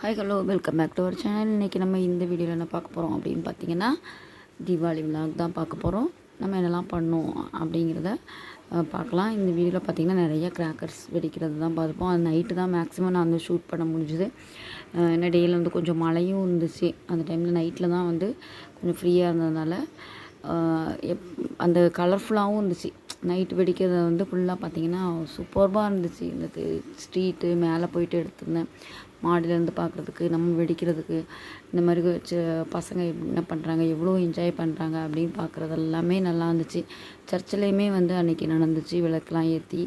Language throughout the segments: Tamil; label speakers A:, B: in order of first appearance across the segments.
A: Hi hello welcome back to our channel இன்றைக்கி நம்ம இந்த வீடியோவில் என்ன பார்க்க போகிறோம் அப்படின்னு பார்த்தீங்கன்னா தீபாவளி விலாக் தான் பார்க்க போகிறோம் நம்ம என்னெல்லாம் பண்ணோம் அப்படிங்கிறத பார்க்கலாம். இந்த வீடியோவில் பார்த்தீங்கன்னா நிறைய கிராக்கர்ஸ் வெடிக்கிறது தான் பார்த்துப்போம் அது நைட்டு தான் மேக்ஸிமம் நான் வந்து ஷூட் பண்ண முடிஞ்சுது. அஹ், ஏன்னா டேயில் வந்து கொஞ்சம் மழையும் இருந்துச்சு. அந்த டைமில் நைட்டில் தான் வந்து கொஞ்சம் ஃப்ரீயாக இருந்ததுனால எப் அந்த கலர்ஃபுல்லாகவும் இருந்துச்சு. நைட்டு வெடிக்கிறது வந்து ஃபுல்லாக பார்த்தீங்கன்னா சூப்பர்பாக இருந்துச்சு. இந்த ஸ்ட்ரீட்டு மேலே போயிட்டு எடுத்திருந்தேன். மாடிலேருந்து பார்க்குறதுக்கு நம்ம வெடிக்கிறதுக்கு இந்த மாதிரி வச்சு பசங்க என்ன பண்ணுறாங்க எவ்வளோ என்ஜாய் பண்ணுறாங்க அப்படின்னு பார்க்குறது எல்லாமே நல்லா இருந்துச்சு. சர்ச்சிலையுமே வந்து அன்றைக்கி நடந்துச்சு விளக்கெலாம் ஏற்றி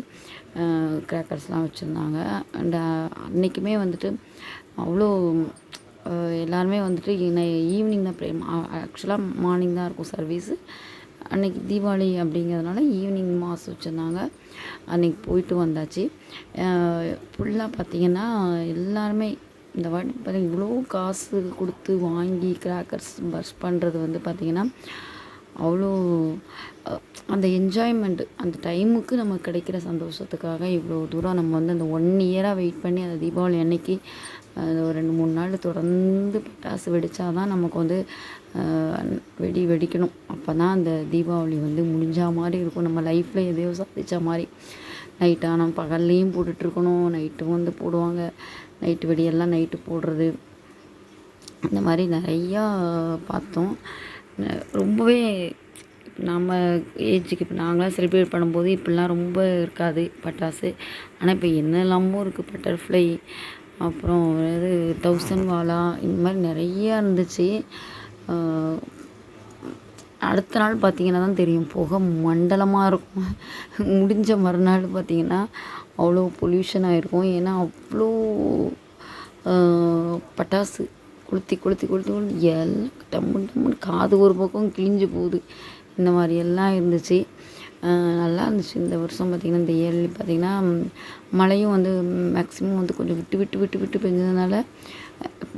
A: கிராக்கர்ஸ்லாம் வச்சுருந்தாங்க. அண்ட் அன்றைக்குமே வந்துட்டு அவ்வளோ எல்லாருமே வந்துட்டு ஈவினிங் தான் ப்ரே ஆக்சுவலாக மார்னிங் தான் இருக்கும் சர்வீஸு அன்னைக்கு தீபாவளி அப்படிங்கிறதுனால ஈவினிங் மாஸ் வச்சுருந்தாங்க. அன்றைக்கி போயிட்டு வந்தாச்சு. ஃபுல்லாக பார்த்தீங்கன்னா எல்லாருமே இந்த வாட்டி பார்த்திங்கன்னா இவ்வளோ காசு கொடுத்து வாங்கி கிராக்கர்ஸ் பர்ஸ் பண்ணுறது வந்து பார்த்திங்கன்னா அவ்வளோ அந்த என்ஜாய்மெண்ட்டு அந்த டைமுக்கு நமக்கு கிடைக்கிற சந்தோஷத்துக்காக இவ்வளோ தூரம் நம்ம வந்து அந்த ஒன் இயராக வெயிட் பண்ணி அந்த தீபாவளி அன்னைக்கு அது ஒரு ரெண்டு மூணு நாள் தொடர்ந்து பட்டாசு வெடித்தா தான் நமக்கு வந்து வெடி வெடிக்கணும். அப்போ தான் அந்த தீபாவளி வந்து முடிஞ்சா மாதிரி இருக்கும். நம்ம லைஃப்பில் எதையோ சாதித்த மாதிரி. நைட்டாக நம்ம பகல்லையும் போட்டுட்ருக்கணும் நைட்டும் வந்து போடுவாங்க. நைட்டு வெடியெல்லாம் நைட்டு போடுறது. இந்த மாதிரி நிறையா பார்த்தோம். ரொம்பவே நம்ம ஏஜுக்கு இப்போ நாங்களாம் செலிப்ரேட் பண்ணும்போது இப்படிலாம் ரொம்ப இருக்காது பட்டாசு. ஆனால் இப்போ என்னெல்லாமோ இருக்குது பட்டர்ஃப்ளை அப்புறம் இது தௌசண்ட் வாலா இந்த மாதிரி நிறையா இருந்துச்சு. அடுத்த நாள் பார்த்தீங்கன்னா தான் தெரியும். புகை மண்டலமாக இருக்கும். முடிஞ்ச மறுநாள் பார்த்தீங்கன்னா அவ்வளோ பொல்யூஷன் ஆகிருக்கும் ஏன்னா அவ்வளோ பட்டாசு கொளுத்தி கொளுத்தி கொளுத்தி கொளுத்தி எல்லாம் டம்மு டம்முன்னு காது ஒரு பக்கம் கிழிஞ்சு போகுது. இந்த மாதிரி எல்லாம் இருந்துச்சு. நல்லா இருந்துச்சு. இந்த வருஷம் பார்த்திங்கன்னா இந்த இயர்லி பார்த்திங்கன்னா மழையும் வந்து மேக்ஸிமம் வந்து கொஞ்சம் விட்டு விட்டு விட்டு விட்டு பெஞ்சதுனால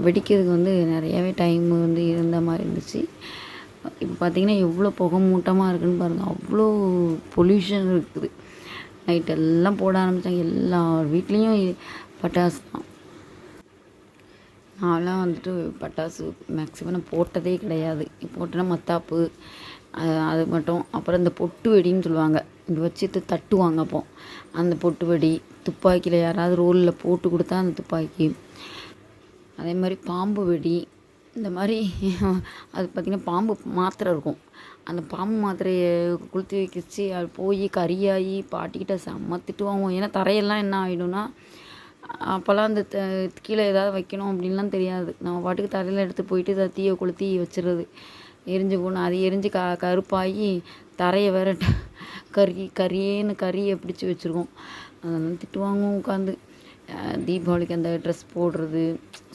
A: வெடிக்கிறதுக்கு வந்து நிறையாவே டைம் வந்து இருந்த மாதிரி இருந்துச்சு. இப்போ பார்த்தீங்கன்னா எவ்வளோ புகை மூட்டமாக இருக்குதுன்னு பாருங்கள் அவ்வளோ பொல்யூஷன் இருக்குது. நைட் எல்லாம் போட ஆரம்பித்தாங்க எல்லா வீட்லேயும் பட்டாசு தான். நான்லாம் வந்துட்டு பட்டாசு மேக்ஸிமம் நான் போட்டதே கிடையாது. போட்டேன்னா மத்தாப்பு அது மட்டும். அப்புறம் இந்த பொட்டு வெடின்னு சொல்லுவாங்க. இப்படி வச்சுட்டு தட்டுவாங்க அப்போ. அந்த பொட்டு வெடி துப்பாக்கியில் யாராவது ரோலில் போட்டு கொடுத்தா அந்த துப்பாக்கி. அதே மாதிரி பாம்பு வெடி இந்த மாதிரி அது பார்த்திங்கன்னா பாம்பு மாத்திரை இருக்கும். அந்த பாம்பு மாத்திரையை குளுத்தி வச்சு அது போய் கறியாகி பாட்டிக்கிட்ட செம்ம திட்டுவாங்க. ஏன்னா தரையெல்லாம் என்ன ஆகிடும்னா அப்போல்லாம் அந்த த- கீழே ஏதாவது வைக்கணும் அப்படின்லாம் தெரியாது. நம்ம பாட்டுக்கு தரையில் எடுத்து போயிட்டு இதை தீயை கொளுத்தி வச்சிடுறது. எரிஞ்சு போகணும் அது எரிஞ்சு க கருப்பாகி தரையை வேற கறி கறியேன்னு கறியை பிடிச்சி வச்சுருக்கோம். அதெல்லாம் திட்டுவாங்க உட்காந்து. தீபாவளிக்கு அந்த ட்ரெஸ் போடுறது.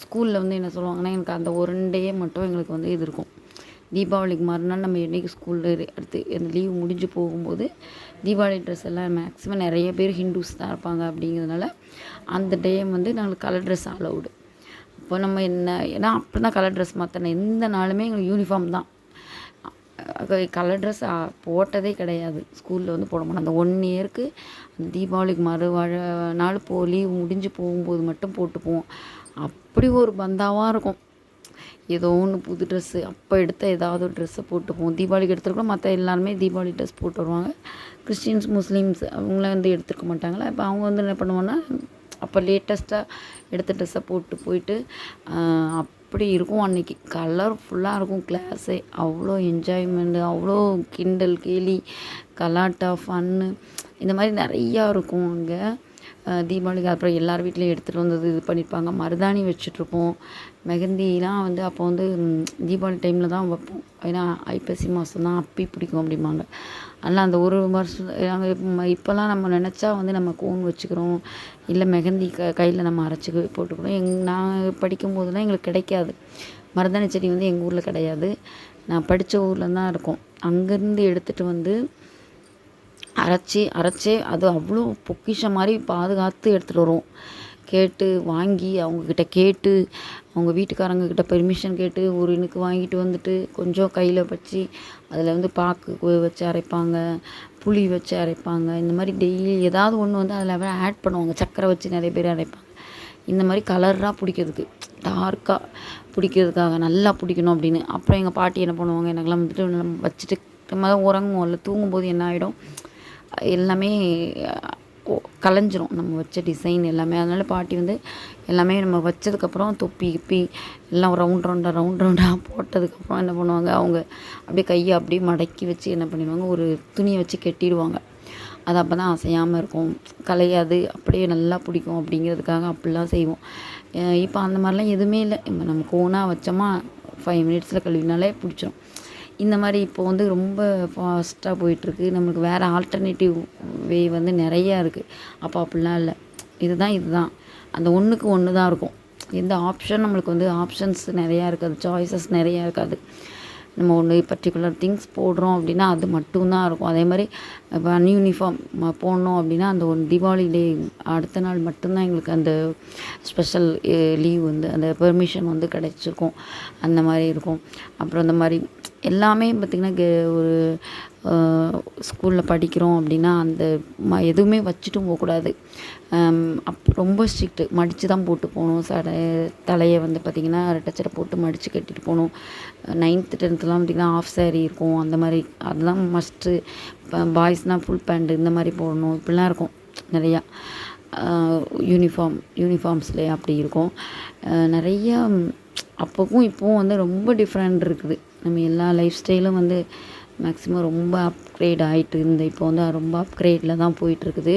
A: ஸ்கூலில் வந்து என்ன சொல்லுவாங்கன்னா எனக்கு அந்த ஒரு டே மட்டும் எங்களுக்கு வந்து இது இருக்கும். தீபாவளிக்கு மறுநாள் நம்ம என்னைக்கு ஸ்கூலில் அடுத்து அந்த லீவ் முடிஞ்சு போகும்போது தீபாவளி ட்ரெஸ் எல்லாம் மேக்ஸிமம் நிறைய பேர் ஹிந்துஸ் தான் இருப்பாங்க அப்படிங்கிறதுனால அந்த டே வந்து நாங்களுக்கு கலர் ட்ரெஸ் அலவுடு இப்போ நம்ம என்ன ஏன்னா அப்படி தான் கலர் ட்ரெஸ் மாற்றணும் எந்த நாளுமே எங்களுக்கு யூனிஃபார்ம் தான். கலர் ட்ரெஸ் போட்டதே கிடையாது. ஸ்கூலில் வந்து போட மாட்டோம். அந்த ஒன் இயருக்கு தீபாவளிக்கு மறு வாழ நாள் போ லீவ் முடிஞ்சு போகும்போது மட்டும் போட்டு போவோம் அப்படி ஒரு பந்தாவாக இருக்கும். ஏதோ ஒன்று புது ட்ரெஸ்ஸு அப்போ எடுத்த ஏதாவது ஒரு ட்ரெஸ்ஸை போட்டுப்போம் தீபாவளிக்கு எடுத்துருக்கோம் மற்ற எல்லாருமே தீபாவளி ட்ரெஸ் போட்டு வருவாங்க. கிறிஸ்டின்ஸ் முஸ்லீம்ஸ் அவங்களாம் வந்து எடுத்துருக்க மாட்டாங்களா? இப்போ அவங்க வந்து என்ன பண்ணுவோன்னா அப்போ லேட்டஸ்ட்டாக எடுத்த ட்ரெஸ்ஸை போட்டு போயிட்டு அப் அப்படி இருக்கும் அன்னைக்கு? கலர்ஃபுல்லாக இருக்கும் கிளாஸே அவ்வளோ என்ஜாய்மெண்ட்டு அவ்வளோ கிண்டல் கேலி கலாட்டா ஃபன்னு இந்த மாதிரி நிறையா இருக்கும் அங்கே. தீபாவளிக்கு அப்புறம் எல்லார் வீட்லேயும் எடுத்துகிட்டு வந்தது இது பண்ணியிருப்பாங்க மருதாணி வச்சுட்ருப்போம் மெகந்திலாம் வந்து அப்போ வந்து தீபாவளி டைமில் தான் வைப்போம். ஏன்னா ஐப்பசி மாதம் தான் அப்பி பிடிக்கும் அப்படிம்பாங்க. அதெல்லாம் அந்த ஒரு வருஷம் நாங்கள் இப்போல்லாம் நம்ம நினச்சா வந்து நம்ம கோன் வச்சுக்கிறோம். இல்லை மெஹந்தி க கையில் நம்ம அரைச்சி போட்டுக்கிறோம். எங் நான் படிக்கும் போதெல்லாம் எங்களுக்கு கிடைக்காது. மருதாணி செடி வந்து எங்கள் ஊரில் கிடையாது. நான் படித்த ஊரில் தான் இருக்கும். அங்கேருந்து எடுத்துகிட்டு வந்து அரைச்சி அரைச்சே அது அவ்வளோ பொக்கிஷம் மாதிரி பாதுகாத்து எடுத்துகிட்டு வருவோம். கேட்டு வாங்கி அவங்கக்கிட்ட கேட்டு அவங்க வீட்டுக்காரங்கக்கிட்ட பெர்மிஷன் கேட்டு ஒரு இனுக்கு வாங்கிட்டு வந்துட்டு கொஞ்சம் கையில் வச்சு அதில் வந்து பாக்கு வச்சு அரைப்பாங்க புளி வச்சு அரைப்பாங்க. இந்த மாதிரி டெய்லி ஏதாவது ஒன்று வந்து அதில் ஆட் பண்ணுவாங்க. சக்கரை வச்சு நிறைய பேர் அரைப்பாங்க. இந்த மாதிரி கலராக பிடிக்கிறதுக்கு டார்க்காக பிடிக்கிறதுக்காக நல்லா பிடிக்கணும் அப்படின்னு. அப்புறம் எங்கள் பாட்டி என்ன பண்ணுவாங்க? எனக்கெல்லாம் வந்துட்டு வச்சுட்டு நம்ம தான் இல்லை தூங்கும்போது என்ன ஆகிடும் எல்லாமே கலைஞ்சிரும். நம்ம வச்ச டிசைன் எல்லாமே. அதனால் பாட்டி வந்து எல்லாமே நம்ம வச்சதுக்கப்புறம் தொப்பி கிப்பி எல்லாம் ரவுண்ட் ரவுண்டாக ரவுண்ட் ரவுண்டாக போட்டதுக்கப்புறம் என்ன பண்ணுவாங்க? அவங்க அப்படியே கையை அப்படியே மடக்கி வச்சு என்ன பண்ணிடுவாங்க? ஒரு துணியை வச்சு கட்டிடுவாங்க. அது அப்போ தான் அசையாமல் இருக்கும். கலையாது. அப்படியே நல்லா பிடிக்கும் அப்படிங்கிறதுக்காக அப்படிலாம் செய்வோம். இப்போ அந்த மாதிரிலாம் எதுவுமே இல்லை. இப்போ நம்ம கோனாக வச்சோமா ஃபைவ் மினிட்ஸில் கழுவினாலே பிடிச்சிரும். இந்த மாதிரி இப்போ வந்து ரொம்ப ஃபாஸ்ட்டாக போயிட்டுருக்கு. நம்மளுக்கு வேறு ஆல்டர்னேட்டிவ் வே வந்து நிறையா இருக்குது அப்போ அப்படிலாம் இல்லை. இதுதான் இதுதான். அந்த ஒன்றுக்கு ஒன்று தான் இருக்கும். எந்த ஆப்ஷன் நம்மளுக்கு வந்து ஆப்ஷன்ஸ் நிறையா இருக்காது. சாய்ஸஸ் நிறையா இருக்காது. நம்ம ஒன்று பர்டிகுலர் திங்ஸ் போடுறோம் அப்படின்னா அது மட்டும்தான் இருக்கும். அதே மாதிரி இப்போ அன்யூனிஃபார்ம் போடணும் அப்படின்னா அந்த ஒன் தீபாவளி டே அடுத்த நாள் மட்டும்தான் எங்களுக்கு அந்த ஸ்பெஷல் லீவ் eh, வந்து அந்த பெர்மிஷன் வந்து கிடச்சிருக்கும். அந்த மாதிரி இருக்கும். அப்புறம் இந்த மாதிரி எல்லாமே பார்த்திங்கன்னா கே ஒரு ஸ்கூலில் படிக்கிறோம் அப்படின்னா அந்த ம எதுவுமே வச்சுட்டும் போகக்கூடாது. அப் ரொம்ப ஸ்ட்ரிக்ட்டு. மடித்து தான் போட்டு போகணும். சடை தலையை வந்து பார்த்திங்கன்னா ரெட்டச்சடை போட்டு மடித்து கட்டிட்டு போகணும். நைன்த்து டென்த்துலாம் பார்த்திங்கன்னா ஆஃப் சாரீ இருக்கும். அந்த மாதிரி அதெல்லாம் மஸ்ட்டு இப்போ பாய்ஸ்னால் ஃபுல் பேண்ட்டு இந்த மாதிரி போடணும். இப்படிலாம் இருக்கும் நிறையா. யூனிஃபார்ம் யூனிஃபார்ம்ஸ்லேயே அப்படி இருக்கும். நிறையா அப்போக்கும் இப்போவும் வந்து ரொம்ப டிஃப்ரெண்ட் இருக்குது. நம்ம எல்லா லைஃப் ஸ்டைலும் வந்து மேக்ஸிமம் ரொம்ப அப்கிரேட் ஆகிட்டு இந்த இப்போ வந்து ரொம்ப அப்கிரேடில் தான் போயிட்டுருக்குது.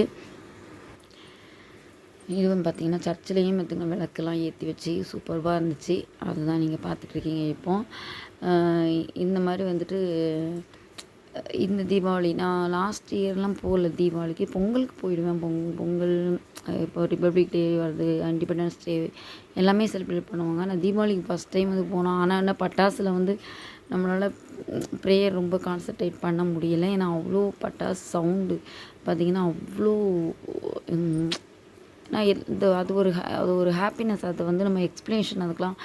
A: இதுவும் பார்த்திங்கன்னா சர்ச்சிலையும் பார்த்திங்கன்னா விளக்கெல்லாம் ஏற்றி வச்சு சூப்பர்வாக இருந்துச்சு. அதுதான் நீங்கள் பார்த்துட்ருக்கீங்க இப்போ. இந்த மாதிரி வந்துட்டு இந்த தீபாவளி நான் லாஸ்ட் இயர்லாம் போகல தீபாவளிக்கு. பொங்கலுக்கு போயிடுவேன். பொங் பொங்கல் இப்போ ரிப்பப்ளிக் டே வருது இண்டிபெண்டன்ஸ் டே எல்லாமே செலிப்ரேட் பண்ணுவாங்க. ஆனால் தீபாவளிக்கு ஃபஸ்ட் டைம் வந்து போனோம் ஆனால் என்ன பட்டாசில் வந்து நம்மளால் ப்ரேயர் ரொம்ப கான்சன்ட்ரேட் பண்ண முடியலை. ஏன்னா அவ்வளோ பட்டாசு சவுண்டு பார்த்திங்கன்னா அவ்வளோ நான் இந்த அது ஒரு அது ஒரு ஹாப்பினஸ் அதை வந்து நம்ம எக்ஸ்ப்ளனேஷன் அதுக்கெலாம்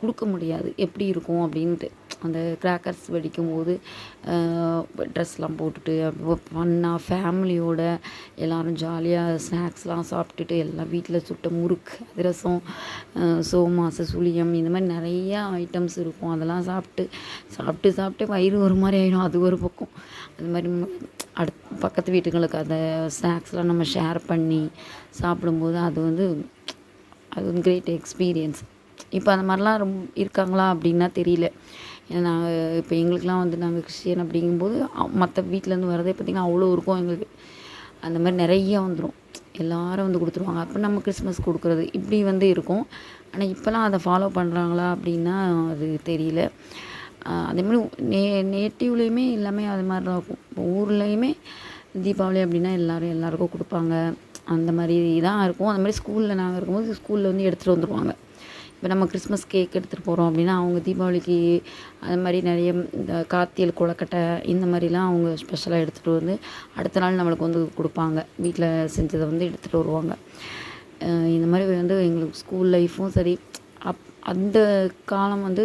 A: கொடுக்க முடியாது. எப்படி இருக்கும் அப்படின்ட்டு. அந்த கிராக்கர்ஸ் வெடிக்கும் போது ட்ரெஸ்லாம் போட்டுட்டு ஃபன்னாக ஃபேமிலியோட எல்லோரும் ஜாலியாக ஸ்நாக்ஸ்லாம் சாப்பிட்டுட்டு எல்லாம் வீட்டில் சுட்ட முறுக்கு அதிரசம் சோமாசு சுளியம் இந்த மாதிரி நிறையா ஐட்டம்ஸ் இருக்கும். அதெல்லாம் சாப்பிட்டு சாப்பிட்டு சாப்பிட்டு வயிறு ஒரு மாதிரி ஆகிடும் அது ஒரு பக்கம். அது மாதிரி அடுத் பக்கத்து வீட்டுங்களுக்கு அந்த ஸ்நாக்ஸ்லாம் நம்ம ஷேர் பண்ணி சாப்பிடும்போது அது வந்து அது வந்து கிரேட் எக்ஸ்பீரியன்ஸ் இப்போ அந்த மாதிரிலாம் ரொம்ப இருக்காங்களா அப்படின்னா தெரியல. ஏன்னா நாங்கள் இப்போ எங்களுக்கெலாம் வந்து நாங்கள் கிறிஸ்டியன் அப்படிங்கும்போது மற்ற வீட்டிலேருந்து வரதே பார்த்திங்கன்னா அவ்வளோ இருக்கும் எங்களுக்கு. அந்த மாதிரி நிறையா வந்துடும் எல்லாரும் வந்து கொடுத்துருவாங்க. அப்போ நம்ம கிறிஸ்மஸ் கொடுக்குறது இப்படி வந்து இருக்கும். ஆனால் இப்போலாம் அதை ஃபாலோ பண்ணுறாங்களா அப்படின்னா அது தெரியல. அதேமாதிரி நே நேட்டிவ்லேயுமே எல்லாமே அது மாதிரி தான் இருக்கும். ஊர்லேயுமே தீபாவளி அப்படின்னா எல்லோரும் எல்லாருக்கும் கொடுப்பாங்க. அந்த மாதிரி தான் இருக்கும். அந்த மாதிரி ஸ்கூலில் நாங்கள் இருக்கும்போது ஸ்கூலில் வந்து எடுத்துகிட்டு வந்துடுவாங்க இப்போ நம்ம கிறிஸ்மஸ் கேக் எடுத்துகிட்டு போகிறோம் அப்படின்னா அவங்க தீபாவளிக்கு அது மாதிரி நிறைய இந்த காத்தியல் கொழக்கட்டை இந்த மாதிரிலாம் அவங்க ஸ்பெஷலாக எடுத்துகிட்டு வந்து அடுத்த நாள் நம்மளுக்கு வந்து கொடுப்பாங்க. வீட்டில் செஞ்சதை வந்து எடுத்துகிட்டு வருவாங்க. இந்த மாதிரி வந்து எங்களுக்கு ஸ்கூல் லைஃப்பும் சரி. அப் அந்த காலம் வந்து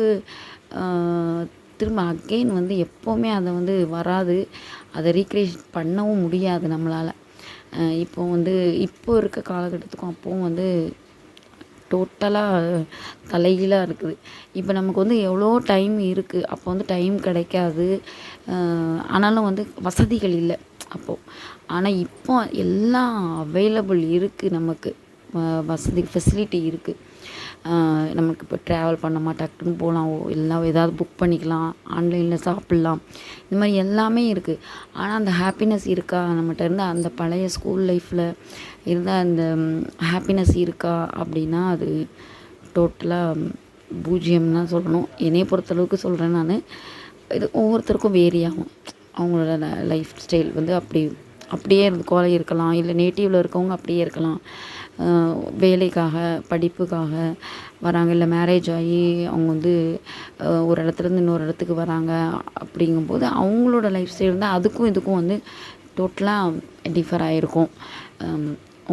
A: திரும்ப அகெயின் வந்து எப்போவுமே அதை வந்து வராது. அதை ரீக்ரியேட் பண்ணவும் முடியாது நம்மளால். இப்போ வந்து இப்போ இருக்க காலகட்டத்துக்கும் அப்போவும் வந்து டோட்டலாக தலைகீழாக இருக்குது. இப்போ நமக்கு வந்து எவ்வளோ டைம் இருக்குது அப்போ வந்து டைம் கிடைக்காது. ஆனாலும் வந்து வசதிகள் இல்லை அப்போது ஆனால் இப்போ எல்லாம் அவைலபிள் இருக்குது நமக்கு. வசதி ஃபெசிலிட்டி இருக்குது நமக்கு இப்போ ட்ராவல் பண்ணோமா டக்குன்னு போகலாம் இல்லை ஏதாவது புக் பண்ணிக்கலாம். ஆன்லைனில் சாப்பிட்லாம். இந்த மாதிரி எல்லாமே இருக்குது ஆனால் அந்த ஹாப்பினஸ் இருக்கா? நம்மகிட்ட இருந்த அந்த பழைய ஸ்கூல் லைஃப்பில் இருந்த அந்த ஹாப்பினஸ் இருக்கா? அப்படின்னா அது டோட்டலாக பூஜ்ஜியம் தான் சொல்லணும். என்னையை பொறுத்தளவுக்கு சொல்கிறேன் நான். இது ஒவ்வொருத்தருக்கும் வேரி ஆகும். அவங்களோட லைஃப் ஸ்டைல் வந்து அப்படி அப்படியே இருந்து கோலை இருக்கலாம். இல்லை நேட்டிவில் இருக்கவங்க அப்படியே இருக்கலாம். வேலைக்காக படிப்புக்காக வராங்க. இல்லை மேரேஜ் ஆகி அவங்க வந்து ஒரு இடத்துலேருந்து இன்னொரு இடத்துக்கு வராங்க அப்படிங்கும்போது அவங்களோட லைஃப் ஸ்டைல் வந்து அதுக்கும் இதுக்கும் வந்து டோட்டலாக டிஃபர் ஆகிருக்கும்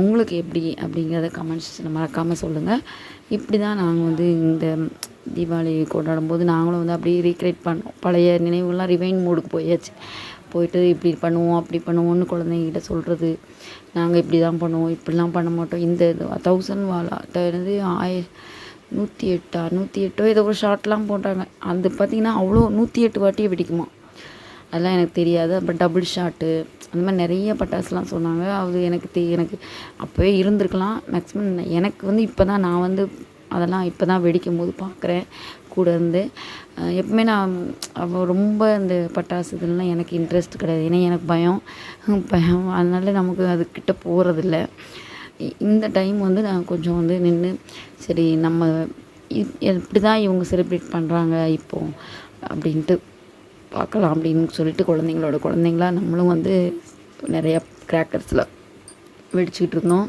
A: உங்களுக்கு எப்படி அப்படிங்கிறத கமெண்ட்ஸ் மறக்காமல் சொல்லுங்கள் இப்படி தான் நாங்கள் வந்து இந்த தீபாவளி கொண்டாடும் போது நாங்களும் வந்து அப்படியே ரீக்ரியேட் பண்ணோம். பழைய நினைவுகள்லாம் ரிவைன் மூடுக்கு போயாச்சு. போயிட்டு இப்படி பண்ணுவோம் அப்படி பண்ணுவோம்னு குழந்தைங்கிட்ட சொல்கிறது நாங்கள் இப்படி தான் பண்ணுவோம் இப்படிலாம் பண்ண மாட்டோம். இந்த தௌசண்ட் வாலா வந்து ஆய நூற்றி எட்டா நூற்றி எட்டோ ஏதோ ஒரு ஷார்ட்லாம் போட்டாங்க. அது பார்த்திங்கன்னா அவ்வளோ நூற்றி எட்டு வாட்டியே வெடிக்குமா. அதெல்லாம் எனக்கு தெரியாது. அப்புறம் டபுள் ஷாட்டு அந்த மாதிரி நிறைய பட்டாசுலாம் சொன்னாங்க. அது எனக்கு தெ எனக்கு அப்போவே இருந்திருக்கலாம். மேக்ஸிமம் எனக்கு வந்து இப்போ தான் நான் வந்து அதெல்லாம் இப்போ தான் வெடிக்கும் போது பார்க்குறேன் கூட இருந்து எப்பவுமே நான் ரொம்ப இந்த பட்டாசு இதெல்லாம் எனக்கு இன்ட்ரெஸ்ட் கிடையாது. ஏன்னா எனக்கு பயம். பயம். அதனால நமக்கு அதுக்கிட்ட போகிறதில்ல இந்த டைம் வந்து நான் கொஞ்சம் வந்து நின்று சரி நம்ம இப்படி தான் இவங்க செலிப்ரேட் பண்ணுறாங்க இப்போ அப்படின்ட்டு பார்க்கலாம் அப்படின்னு சொல்லிட்டு குழந்தைங்களோட குழந்தைங்களா நம்மளும் வந்து நிறையா கிராக்கர்ஸில் வெடிச்சுக்கிட்டு இருந்தோம்.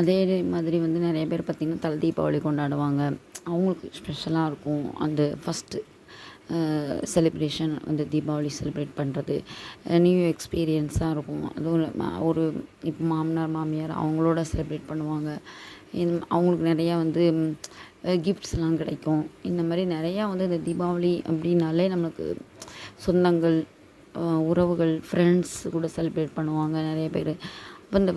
A: அதே மாதிரி வந்து நிறைய பேர் பார்த்திங்கன்னா தலை தீபாவளி கொண்டாடுவாங்க. அவங்களுக்கு ஸ்பெஷலாக இருக்கும். அந்த ஃபஸ்ட்டு செலிப்ரேஷன் வந்து தீபாவளி செலிப்ரேட் பண்ணுறது நியூ எக்ஸ்பீரியன்ஸாக இருக்கும். அதுவும் ஒரு இப்போ மாமனார் மாமியார் அவங்களோட செலிப்ரேட் பண்ணுவாங்க. இந் அவங்களுக்கு நிறையா வந்து கிஃப்ட்ஸ்லாம் கிடைக்கும். இந்த மாதிரி நிறையா வந்து இந்த தீபாவளி அப்படின்னாலே நம்மளுக்கு சொந்தங்கள் உறவுகள் ஃப்ரெண்ட்ஸ் கூட செலிப்ரேட் பண்ணுவாங்க நிறைய பேர். இப்போ இந்த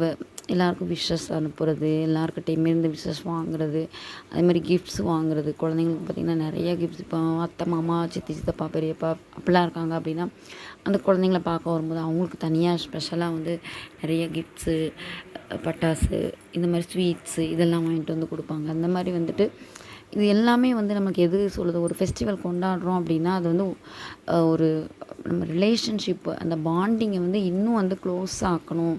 A: எல்லாருக்கும் விஷஸ் அனுப்புறது எல்லாருக்கிட்டையுமே இருந்து விஷஸ் வாங்குறது அதே மாதிரி கிஃப்ட்ஸ் வாங்குறது. குழந்தைங்களுக்கு பார்த்திங்கன்னா நிறைய கிஃப்ட்ஸ் இப்போ அத்தை மாமா சித்தி சித்தப்பா பெரியப்பா அப்படிலாம் இருக்காங்க அப்படின்னா அந்த குழந்தைங்கள பார்க்க வரும்போது அவங்களுக்கு தனியாக ஸ்பெஷலாக வந்து நிறைய கிஃப்ட்ஸு பட்டாசு இந்த மாதிரி ஸ்வீட்ஸு இதெல்லாம் வாங்கிட்டு வந்து கொடுப்பாங்க. அந்த மாதிரி வந்துட்டு இது எல்லாமே வந்து நமக்கு எது சொல்லுது ஒரு ஃபெஸ்டிவல் கொண்டாடுறோம் அப்படின்னா அது வந்து ஒரு நம்ம ரிலேஷன்ஷிப் அந்த பாண்டிங்கை வந்து இன்னும் வந்து க்ளோஸ் ஆக்கணும்.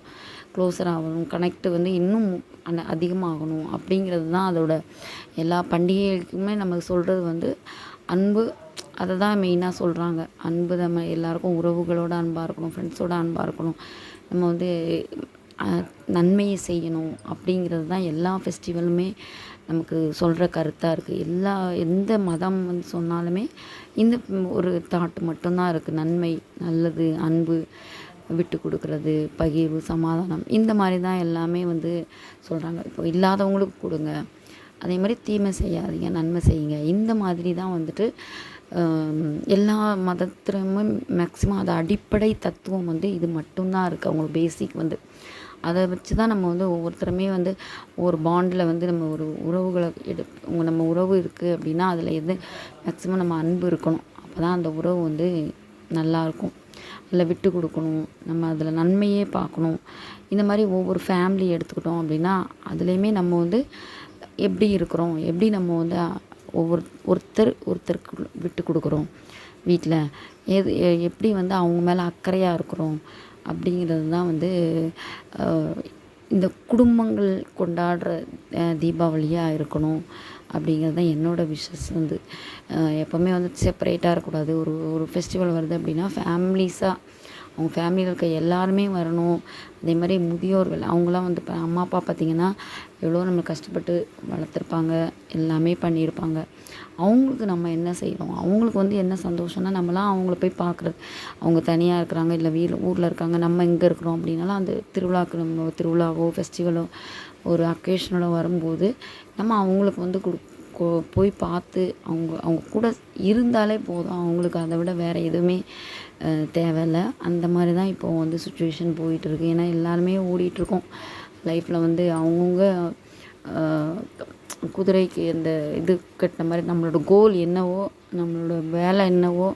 A: க்ளோஸர் ஆகணும் கனெக்ட் வந்து இன்னும் அதிகமாகணும் அப்படிங்கிறது தான் அதோட எல்லா பண்டிகைகளுக்குமே நமக்கு சொல்கிறது வந்து அன்பு அதை தான் மெயினாக சொல்கிறாங்க அன்பு நம்ம எல்லாருக்கும் உறவுகளோட அன்பாக இருக்கணும் ஃப்ரெண்ட்ஸோட அன்பாக இருக்கணும். நம்ம வந்து நன்மையை செய்யணும் அப்படிங்கிறது தான் எல்லா ஃபெஸ்டிவலுமே நமக்கு சொல்கிற கருத்தாக இருக்குது எல்லா எந்த மதம் வந்து சொன்னாலுமே இந்த ஒரு தாட்டு மட்டும்தான் இருக்குது நன்மை நல்லது அன்பு விட்டு கொடுக்குறது பகிர்வு சமாதானம் இந்த மாதிரி தான் எல்லாமே வந்து சொல்கிறாங்க இப்போ இல்லாதவங்களுக்கு கொடுங்க. அதே மாதிரி தீமை செய்யாதீங்க நன்மை செய்யுங்க. இந்த மாதிரி தான் வந்துட்டு எல்லா மதத்திலுமே மேக்ஸிமம் அது அடிப்படை தத்துவம் வந்து இது மட்டும்தான் இருக்குது அவங்களுக்கு பேசிக் வந்து. அதை வச்சு தான் நம்ம வந்து ஒவ்வொருத்தருமே வந்து ஒரு பாண்டில் வந்து நம்ம ஒரு உறவுகளை எடு நம்ம உறவு இருக்குது அப்படின்னா அதில் எது மேக்ஸிமம் நம்ம அன்பு இருக்கணும். அப்போ தான் அந்த உறவு வந்து நல்லாயிருக்கும் இல்லை விட்டு கொடுக்கணும் நம்ம அதில் நன்மையே பார்க்கணும். இந்த மாதிரி ஒவ்வொரு ஃபேமிலி எடுத்துக்கிட்டோம் அப்படின்னா அதுலேயுமே நம்ம வந்து எப்படி இருக்கிறோம் எப்படி நம்ம வந்து ஒவ்வொரு ஒருத்தர் ஒருத்தருக்கு விட்டு கொடுக்குறோம் வீட்டில். எது எப்படி வந்து அவங்க மேலே அக்கறையாக இருக்கிறோம் அப்படிங்கிறது தான் வந்து இந்த குடும்பங்கள் கொண்டாடுற தீபாவளியாக இருக்கணும். அப்படிங்கிறது தான் என்னோடய விஷஸ் வந்து. எப்போவுமே வந்து செப்பரேட்டாக இருக்கக்கூடாது. ஒரு ஒரு ஃபெஸ்டிவல் வருது அப்படின்னா ஃபேமிலிஸாக அவங்க ஃபேமிலியில் இருக்க எல்லாருமே வரணும். அதே மாதிரி முதியோர்கள் அவங்களாம் வந்து இப்போ அம்மா அப்பா பார்த்திங்கன்னா எவ்வளோ நம்ம கஷ்டப்பட்டு வளர்த்துருப்பாங்க. எல்லாமே பண்ணியிருப்பாங்க. அவங்களுக்கு நம்ம என்ன செய்கிறோம் அவங்களுக்கு வந்து என்ன சந்தோஷம்னா நம்மளாம் அவங்கள போய் பார்க்குறது அவங்க தனியாக இருக்கிறாங்க இல்லை வீ ஊரில் இருக்காங்க நம்ம இங்கே இருக்கிறோம் அப்படின்னாலும் அந்த திருவிழாக்கு நம்ம திருவிழாவோ ஃபெஸ்டிவலோ ஒரு அக்கேஷனோட வரும்போது நம்ம அவங்களுக்கு வந்து கொடு போய் பார்த்து அவங்க அவங்க கூட இருந்தாலே போதும். அவங்களுக்கு அதை விட வேறு எதுவுமே தேவையில்லை. அந்த மாதிரி தான் இப்போது வந்து சுச்சுவேஷன் போயிட்டுருக்கு. ஏன்னா எல்லாருமே ஓடிட்டுருக்கோம். லைஃப்பில் வந்து அவங்கவுங்க குதிரைக்கு அந்த இது கட்டின மாதிரி நம்மளோட கோல் என்னவோ நம்மளோட வேலை என்னவோ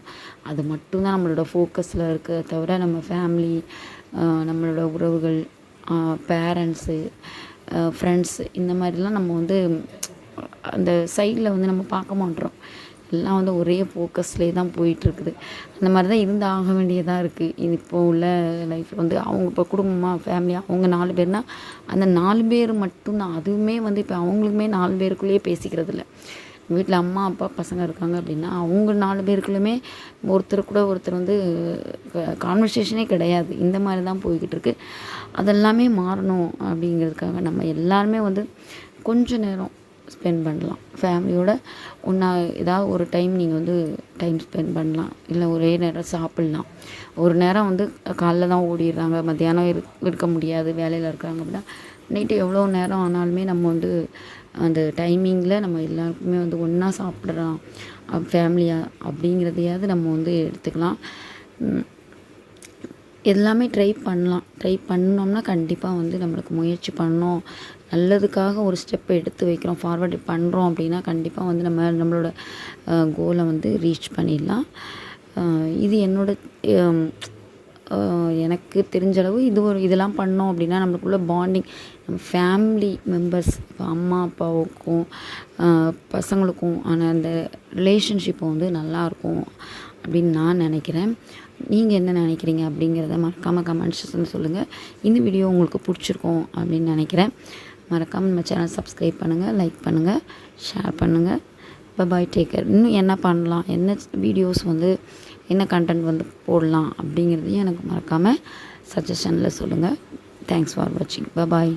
A: அது மட்டும்தான் நம்மளோட ஃபோக்கஸில் இருக்க தவிர நம்ம ஃபேமிலி நம்மளோட உறவுகள் பேரண்ட்ஸு ஃப்ரெண்ட்ஸு இந்த மாதிரிலாம் நம்ம வந்து அந்த சைடில் வந்து நம்ம பார்க்க மாட்டோம். எல்லாம் வந்து ஒரே ஃபோக்கஸ்லேயே தான் போயிட்டுருக்குது. அந்த மாதிரி தான் இருந்து ஆக வேண்டியதாக இருக்குது இப்போ உள்ள லைஃப்பில் வந்து அவங்க இப்போ குடும்பமாக ஃபேமிலியாக அவங்க நாலு பேர்னால் அந்த நாலு பேர் மட்டும்தான் அதுவுமே வந்து இப்போ அவங்களுக்குமே நாலு பேருக்குள்ளேயே பேசிக்கிறது இல்லை வீட்டில் அம்மா அப்பா பசங்க இருக்காங்க அப்படின்னா அவங்க நாலு பேருக்குள்ளுமே ஒருத்தர் கூட ஒருத்தர் வந்து கான்வர்சேஷனே கிடையாது. இந்த மாதிரி தான் போய்கிட்டு இருக்குது அதெல்லாமே மாறணும் அப்படிங்கிறதுக்காக நம்ம எல்லாருமே வந்து கொஞ்ச நேரம் ஸ்பெண்ட் பண்ணலாம். ஃபேமிலியோட ஒன்றா ஏதாவது ஒரு டைம் நீங்கள் வந்து டைம் ஸ்பெண்ட் பண்ணலாம். இல்லை ஒரே நேரம் சாப்பிட்லாம். ஒரு நேரம் வந்து காலைல தான் ஓடிடுறாங்க. மத்தியானம் இரு இருக்க முடியாது. வேலையில் இருக்காங்க அப்படின்னா நைட்டு எவ்வளோ நேரம் ஆனாலுமே நம்ம வந்து அந்த டைமிங்கில் நம்ம எல்லாருக்குமே வந்து ஒன்றா சாப்பிட்றோம் ஃபேமிலியாக அப்படிங்கிறதையாவது நம்ம வந்து எடுத்துக்கலாம். எல்லாமே ட்ரை பண்ணலாம். ட்ரை பண்ணோம்னா கண்டிப்பாக வந்து நம்மளுக்கு முயற்சி பண்ணோம். நல்லதுக்காக ஒரு ஸ்டெப் எடுத்து வைக்கிறோம். ஃபார்வர்டு பண்ணுறோம் அப்படின்னா கண்டிப்பாக வந்து நம்ம நம்மளோட கோலை வந்து ரீச் பண்ணிடலாம். இது என்னோட எனக்கு தெரிஞ்ச அளவு இது ஒரு இதெல்லாம் பண்ணோம் அப்படின்னா நம்மளுக்குள்ள பாண்டிங் நம்ம ஃபேமிலி மெம்பர்ஸ் இப்போ அம்மா அப்பாவுக்கும் பசங்களுக்கும் ஆன அந்த ரிலேஷன்ஷிப்பை வந்து நல்லாயிருக்கும் அப்படின்னு நான் நினைக்கிறேன். நீங்கள் என்ன நினைக்கிறீங்க அப்படிங்கிறத மறக்காமல் கமெண்ட்ஸ் சொல்லுங்கள் இந்த வீடியோ உங்களுக்கு பிடிச்சிருக்கும் அப்படின்னு நினைக்கிறேன். மறக்காமல் நம்ம சேனல் சப்ஸ்கிரைப் பண்ணுங்கள் லைக் பண்ணுங்கள் ஷேர் பண்ணுங்கள் பபாய் டேக்கர் இன்னும் என்ன பண்ணலாம்? என்ன வீடியோஸ் வந்து என்ன கண்டென்ட் வந்து போடலாம் அப்படிங்கிறதையும் எனக்கு மறக்காமல் சஜஷனில் சொல்லுங்கள் தேங்க்ஸ் ஃபார் வாட்சிங் பபாய்